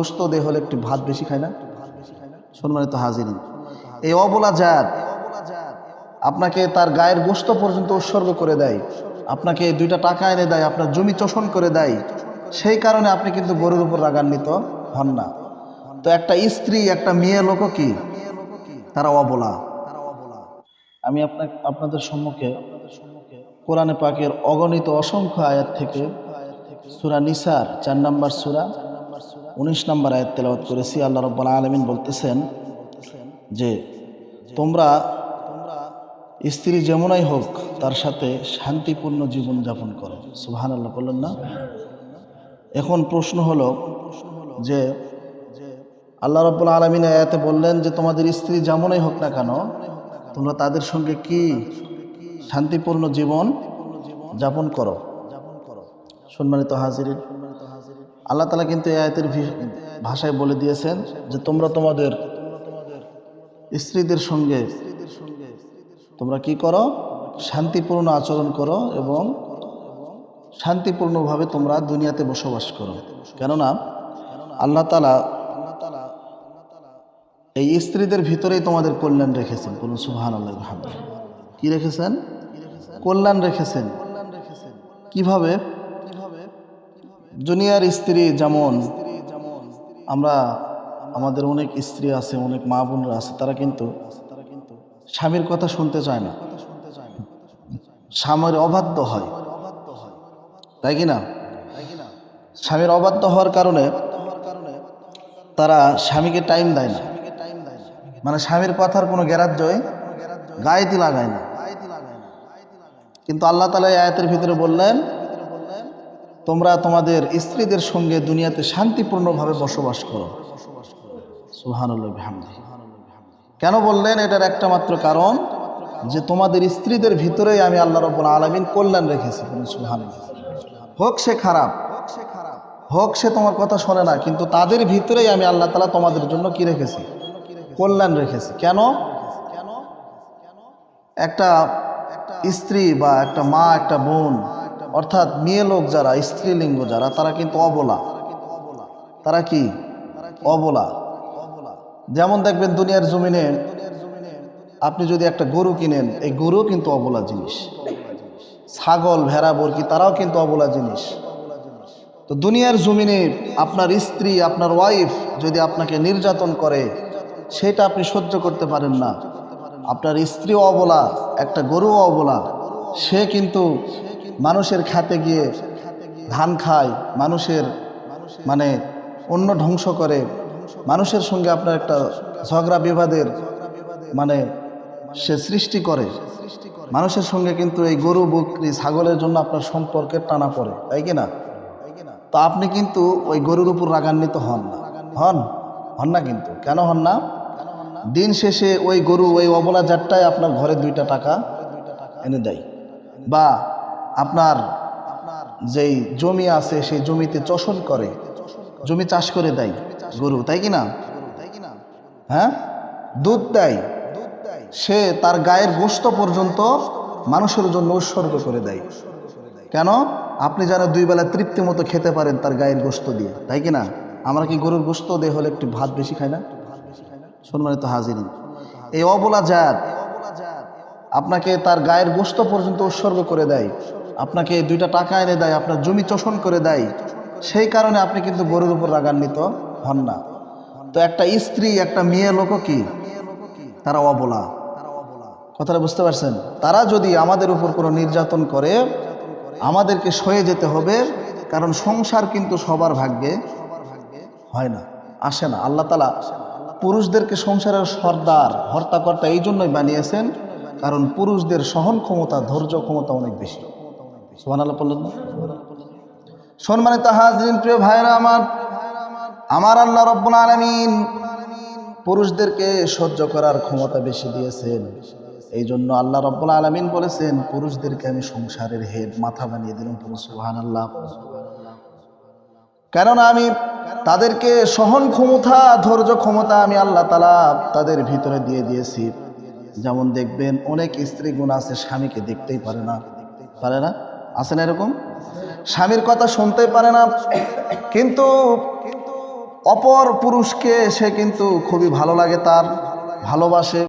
গোস্ত দেহ হলে একটু ভাত বেশি খায় না? সম্মানিত হাজিরিন, এই অবলা জাত আপনাকে তার গায়ের গোস্ত পর্যন্ত উৎসর্গ করে দেয়, আপনাকে দুইটা টাকা এনে দেয়, আপনার জমি চোষণ করে দেয়, সেই কারণে আপনি কিন্তু গরুর উপর রাগান্বিত হন না। তো একটা স্ত্রী, একটা মেয়ে লোকও কি? তারা অবলা। আমি আপনার আপনাদের সম্মুখে কোরআনে পাকের অগণিত অসংখ্য আয়াত থেকে সুরা নিসার, চার নম্বর সুরা উনিশ নম্বর আয়াত তেলাওয়াত করেছি, আল্লাহ রব্বুল আলমিন বলতেছেন যে, তোমরা স্ত্রী যেমনই হোক তার সাথে শান্তিপূর্ণ জীবন যাপন করো। সুহান আল্লাহ বললেন না? এখন প্রশ্ন হলো যে, আল্লাহ রব্বুল আলমিন আয়াতে বললেন যে, তোমাদের স্ত্রী যেমনই হোক না কেন, তোমরা তাদের সঙ্গে কি শান্তিপূর্ণ জীবন যাপন করো? সম্মানিত হাজির আল্লাহ তালা কিন্তু এই আয়াতের ভাষায় বলে দিয়েছেন যে তোমরা তোমাদের স্ত্রীদের সঙ্গে তোমরা কি করো? শান্তিপূর্ণ আচরণ করো এবং শান্তিপূর্ণভাবে তোমরা দুনিয়াতে বসবাস করো। কেননা আল্লাহ তালা এই স্ত্রীদের ভিতরেই তোমাদের কল্যাণ রেখেছেন। কোন সুহান আল্লাহ কি রেখেছেন? কল্যাণ রেখেছেন। কীভাবে? দুনিয়ার স্ত্রী যেমন আমরা, আমাদের অনেক স্ত্রী আছে, অনেক মা বোনরা আছে, তারা কিন্তু স্বামীর কথা শুনতে চায় না। স্বামীর অবাধ্য হয়। তাই কি না? স্বামীর অবাধ্য হওয়ার কারণে তারা স্বামীকে টাইম দেয় না। মানে স্বামীর কথার কোনো গ্যারাজ্যই গায়েতি লাগায় না। কিন্তু আল্লাহ তালা আয়াতের ভিতরে বললেন তোমরা তোমাদের স্ত্রীদের সঙ্গে দুনিয়াতে শান্তিপূর্ণভাবে বসবাস করো। কেন বললেন? এটার একটা মাত্র কারণ যে তোমাদের স্ত্রীদের ভিতরেই আমি আল্লাহ রব্বুল আলমিন কল্যাণ রেখেছি। সুহান হোক সে খারাপ, হোক সে তোমার কথা শোনে না, কিন্তু তাদের ভিতরেই আমি আল্লাহ তালা তোমাদের জন্য কি রেখেছি? কল্যাণ রেখেছি। কেন? একটা স্ত্রী বা একটা মা, একটা বোন অর্থাৎ মেয়ে লোক যারা, স্ত্রীলিঙ্গ যারা, তারা কিন্তু অবলা। তারা কি? অবলা। যেমন দেখবেন দুনিয়ার জমিনে আপনি যদি একটা গরু কিনেন, এই গরু কিন্তু অবলা জিনিস। ছাগল, ভেড়া বরকি তারাও কিন্তু অবলা জিনিস। তো দুনিয়ার জমিনে আপনার স্ত্রী, আপনার ওয়াইফ যদি আপনাকে নির্যাতন করে, সেটা আপনি সহ্য করতে পারেন না। আপনার স্ত্রী অবলা, একটা গরু অবলা। সে কিন্তু মানুষের খাতে গিয়ে ধান খায়, মানুষের মানে অন্য ধ্বংস করে। মানুষের সঙ্গে আপনার একটা ঝগড়া বিবাদের মানে সে সৃষ্টি করে। মানুষের সঙ্গে কিন্তু এই গরু, বকরি, ছাগলের জন্য আপনার সম্পর্কের টানা পড়ে, তাই কি না? তো আপনি কিন্তু ওই গরুর উপর রাগান্বিত হন না। হন? হন না কিন্তু। কেন হন না? দিন শেষে ওই গরু, ওই অবলা জাতটাই আপনার ঘরে দুইটা টাকা এনে দেয়। বা আপনার যেই জমি আছে, সেই জমিতে চষণ করে। জমি চাষ করে দেয় গরু, তাই কি না? হ্যাঁ? দুধ দেয়। সে তার গায়ের গোস্ত পর্যন্ত মানুষের জন্য উৎসর্গ করে দেয়। কেন? আপনি যেন দুই বেলা তৃপ্তি মতো খেতে পারেন তার গায়ের গোস্ত দিয়ে, তাই কি না? আমরা কি গরুর গোস্ত দিয়ে হলে একটু ভাত বেশি খাই না? সম্মানিত হাজিরিন, এই অবলা জাত আপনাকে তার গায়ের গোস্ত পর্যন্ত উৎসর্গ করে দেয়। আপনাকে দুইটা টাকা এনে দেয়, আপনার জমি চোষণ করে দেয়, সেই কারণে আপনি কিন্তু গরুর উপর রাগান্বিত হন না। তো একটা স্ত্রী, একটা মেয়ে লোকও কি? তারা অবলা। কথাটা বুঝতে পারছেন? তারা যদি আমাদের উপর কোনো নির্যাতন করে, আমাদেরকে সয়ে যেতে হবে, কারণ সংসার কিন্তু সবার ভাগ্যে হয় না, আসে না। আল্লাহ তালা পুরুষদেরকে সংসারের সর্দার, হর্তাকর্তা এই জন্যই বানিয়েছেন, কারণ পুরুষদের সহন ক্ষমতা ধৈর্য ক্ষমতা অনেক বেশি। সোহান আল্লাহ বললেন না? সম্মানিত হাজরিন, প্রিয় ভাইরা আমার আমার আল্লাহ রব্বুল আলমিন পুরুষদেরকে সহ্য করার ক্ষমতা বেশি দিয়েছেন। এই জন্য আল্লাহ রব্বুল আলমিন বলেছেন, পুরুষদেরকে আমি সংসারের হেড, মাথা বানিয়ে দিলাম পুরুষ সুহান আল্লাহ কেননা আমি তাদেরকে সহন ক্ষমতা, ধৈর্য ক্ষমতা আমি আল্লাহ তালা তাদের ভিতরে দিয়ে দিয়েছি। যেমন দেখবেন, অনেক স্ত্রী গুণ আছে, স্বামীকে দেখতেই পারে না। পারে না? আছে না এরকম? স্বামীর কথা শুনতে পারে না, কিন্তু অপর পুরুষকে সে কিন্তু খুবই ভালো লাগে, তার ভালোবাসে।